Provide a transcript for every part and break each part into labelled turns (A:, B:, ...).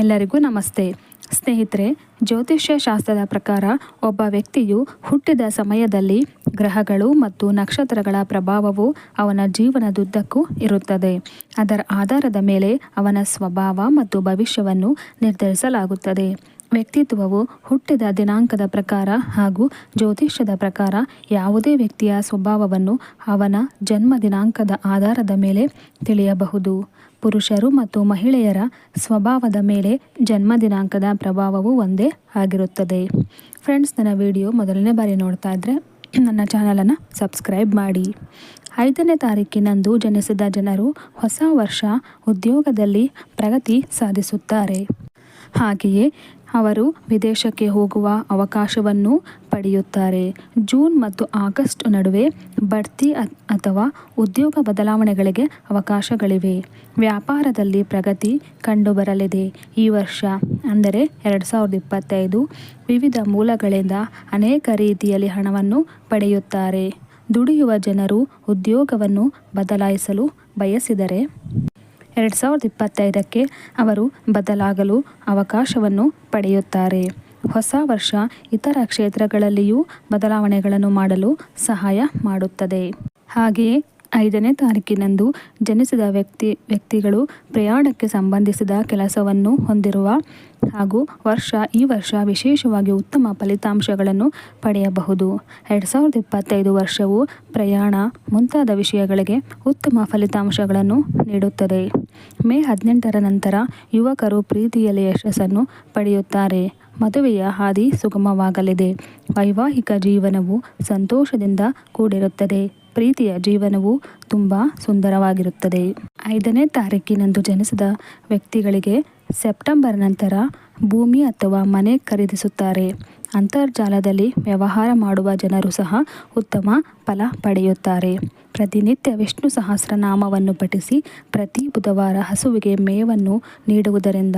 A: ಎಲ್ಲರಿಗೂ ನಮಸ್ತೆ. ಸ್ನೇಹಿತರೆ, ಜ್ಯೋತಿಷ್ಯ ಶಾಸ್ತ್ರದ ಪ್ರಕಾರ ಒಬ್ಬ ವ್ಯಕ್ತಿಯು ಹುಟ್ಟಿದ ಸಮಯದಲ್ಲಿ ಗ್ರಹಗಳು ಮತ್ತು ನಕ್ಷತ್ರಗಳ ಪ್ರಭಾವವು ಅವನ ಜೀವನದುದ್ದಕ್ಕೂ ಇರುತ್ತದೆ. ಅದರ ಆಧಾರದ ಮೇಲೆ ಅವನ ಸ್ವಭಾವ ಮತ್ತು ಭವಿಷ್ಯವನ್ನು ನಿರ್ಧರಿಸಲಾಗುತ್ತದೆ. ವ್ಯಕ್ತಿತ್ವವು ಹುಟ್ಟಿದ ದಿನಾಂಕದ ಪ್ರಕಾರ ಹಾಗೂ ಜ್ಯೋತಿಷ್ಯದ ಪ್ರಕಾರ ಯಾವುದೇ ವ್ಯಕ್ತಿಯ ಸ್ವಭಾವವನ್ನು ಅವನ ಜನ್ಮ ದಿನಾಂಕದ ಆಧಾರದ ಮೇಲೆ ತಿಳಿಯಬಹುದು. ಪುರುಷರು ಮತ್ತು ಮಹಿಳೆಯರ ಸ್ವಭಾವದ ಮೇಲೆ ಜನ್ಮ ದಿನಾಂಕದ ಪ್ರಭಾವವು ಒಂದೇ ಆಗಿರುತ್ತದೆ. ಫ್ರೆಂಡ್ಸ್ ನನ್ನ ವಿಡಿಯೋ ಮೊದಲನೇ ಬಾರಿ ನೋಡ್ತಾ ಇದ್ದರೆ ನನ್ನ ಚಾನಲನ್ನು ಸಬ್ಸ್ಕ್ರೈಬ್ ಮಾಡಿ. ಐದನೇ ತಾರೀಕಿನಂದು ಜನಿಸಿದ ಜನರು ಹೊಸ ವರ್ಷ ಉದ್ಯೋಗದಲ್ಲಿ ಪ್ರಗತಿ ಸಾಧಿಸುತ್ತಾರೆ. ಹಾಗೆಯೇ ಅವರು ವಿದೇಶಕ್ಕೆ ಹೋಗುವ ಅವಕಾಶವನ್ನು ಪಡೆಯುತ್ತಾರೆ. ಜೂನ್ ಮತ್ತು ಆಗಸ್ಟ್ ನಡುವೆ ಬಡ್ತಿ ಅಥವಾ ಉದ್ಯೋಗ ಬದಲಾವಣೆಗಳಿಗೆ ಅವಕಾಶಗಳಿವೆ. ವ್ಯಾಪಾರದಲ್ಲಿ ಪ್ರಗತಿ ಕಂಡುಬರಲಿದೆ. ಈ ವರ್ಷ, ಅಂದರೆ ಎರಡು ಸಾವಿರದ ಇಪ್ಪತ್ತೈದು, ವಿವಿಧ ಮೂಲಗಳಿಂದ ಅನೇಕ ರೀತಿಯಲ್ಲಿ ಹಣವನ್ನು ಪಡೆಯುತ್ತಾರೆ. ದುಡಿಯುವ ಜನರು ಉದ್ಯೋಗವನ್ನು ಬದಲಾಯಿಸಲು ಬಯಸಿದರೆ ಎರಡು ಸಾವಿರದ ಇಪ್ಪತ್ತೈದಕ್ಕೆ ಅವರು ಬದಲಾಗಲು ಅವಕಾಶವನ್ನು ಪಡೆಯುತ್ತಾರೆ. ಹೊಸ ವರ್ಷ ಇತರ ಕ್ಷೇತ್ರಗಳಲ್ಲಿಯೂ ಬದಲಾವಣೆಗಳನ್ನು ಮಾಡಲು ಸಹಾಯ ಮಾಡುತ್ತದೆ. ಹಾಗೆಯೇ ಐದನೇ ತಾರೀಕಿನಂದು ಜನಿಸಿದ ವ್ಯಕ್ತಿ, ವ್ಯಕ್ತಿಗಳು ಪ್ರಯಾಣಕ್ಕೆ ಸಂಬಂಧಿಸಿದ ಕೆಲಸವನ್ನು ಹೊಂದಿರುವ ಹಾಗೂ ವರ್ಷ, ಈ ವರ್ಷ ವಿಶೇಷವಾಗಿ ಉತ್ತಮ ಫಲಿತಾಂಶಗಳನ್ನು ಪಡೆಯಬಹುದು. ಎರಡು ಸಾವಿರದ ಇಪ್ಪತ್ತೈದು ವರ್ಷವು ಪ್ರಯಾಣ ಮುಂತಾದ ವಿಷಯಗಳಿಗೆ ಉತ್ತಮ ಫಲಿತಾಂಶಗಳನ್ನು ನೀಡುತ್ತದೆ. ಮೇ ಹದಿನೆಂಟರ ನಂತರ ಯುವಕರು ಪ್ರೀತಿಯಲ್ಲಿ ಯಶಸ್ಸನ್ನು ಪಡೆಯುತ್ತಾರೆ. ಮದುವೆಯ ಹಾದಿ ಸುಗಮವಾಗಲಿದೆ. ವೈವಾಹಿಕ ಜೀವನವು ಸಂತೋಷದಿಂದ ಕೂಡಿರುತ್ತದೆ. ಪ್ರೀತಿಯ ಜೀವನವು ತುಂಬ ಸುಂದರವಾಗಿರುತ್ತದೆ. ಐದನೇ ತಾರೀಕಿನಂದು ಜನಿಸಿದ ವ್ಯಕ್ತಿಗಳಿಗೆ ಸೆಪ್ಟೆಂಬರ್ ನಂತರ ಭೂಮಿ ಅಥವಾ ಮನೆ ಖರೀದಿಸುತ್ತಾರೆ. ಅಂತರ್ಜಾಲದಲ್ಲಿ ವ್ಯವಹಾರ ಮಾಡುವ ಜನರು ಸಹ ಉತ್ತಮ ಫಲ ಪಡೆಯುತ್ತಾರೆ. ಪ್ರತಿನಿತ್ಯ ವಿಷ್ಣು ಸಹಸ್ರನಾಮವನ್ನು ಪಠಿಸಿ ಪ್ರತಿ ಬುಧವಾರ ಹಸುವಿಗೆ ಮೇವನ್ನು ನೀಡುವುದರಿಂದ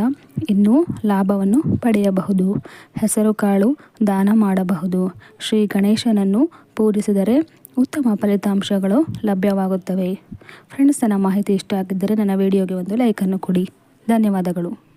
A: ಇನ್ನೂ ಲಾಭವನ್ನು ಪಡೆಯಬಹುದು. ಹೆಸರುಕಾಳು ದಾನ ಮಾಡಬಹುದು. ಶ್ರೀ ಗಣೇಶನನ್ನು ಪೂಜಿಸಿದರೆ ಉತ್ತಮ ಫಲಿತಾಂಶಗಳು ಲಭ್ಯವಾಗುತ್ತವೆ. ಫ್ರೆಂಡ್ಸ್, ನನ್ನ ಮಾಹಿತಿ ಇಷ್ಟ ಆಗಿದ್ದರೆ ನನ್ನ ವಿಡಿಯೋಗೆ ಒಂದು ಲೈಕನ್ನು ಕೊಡಿ. ಧನ್ಯವಾದಗಳು.